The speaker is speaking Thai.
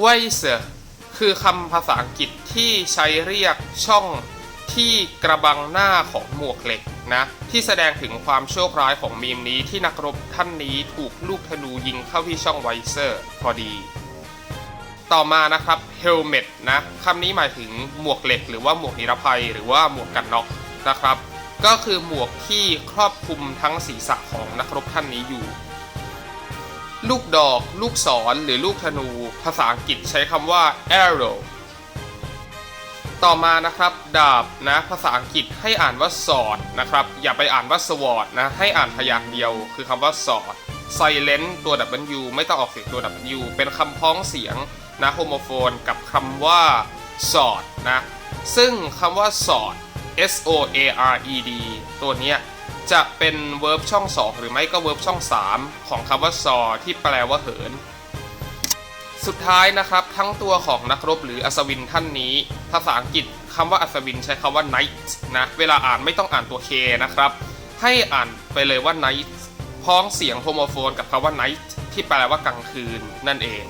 ไวเซอร์คือคำภาษาอังกฤษที่ใช้เรียกช่องที่กระบังหน้าของหมวกเหล็กนะที่แสดงถึงความโชคร้ายของมีมนี้ที่นักรบท่านนี้ถูกลูกธนูยิงเข้าที่ช่องไวเซอร์พอดี ต่อมานะครับ helmet นะคำนี้หมายถึงหมวกเหล็ก หรือว่าหมวกนิรภัย หรือว่าหมวกกันน็อกนะครับ ก็คือหมวกที่ครอบคลุมทั้งศีรษะของนักรบท่านนี้อยู่ ลูกดอก ลูกศร หรือลูกธนู ภาษาอังกฤษใช้คำว่า arrow ต่อมานะครับ ดาบนะ ภาษาอังกฤษให้อ่านว่า sword นะครับ อย่าไปอ่านว่า sword นะ ให้อ่านพยางค์เดียว คือคำว่า sword silent ตัว W ไม่ต้องออกเสียงตัว W เป็นคำพ้องเสียงนะโฮโมโฟนกับคำว่า sword นะ ซึ่งคำว่า sword S O A R E D ตัวเนี้ย จะเป็นเวิร์บช่อง 2 หรือไม่ก็เวิร์บช่อง 3 ของคำว่า saw ที่แปลว่าเหิน สุดท้ายนะครับ ทั้งตัวของนักรบหรืออัศวินท่านนี้ ภาษาอังกฤษคำว่าอัศวินใช้คำว่า knight นะ เวลาอ่านไม่ต้องอ่านตัว K นะครับ ให้อ่านไปเลยว่า knight พ้องเสียงโฮโมโฟนกับคำว่า night ที่แปลว่า กลางคืนนั่นเอง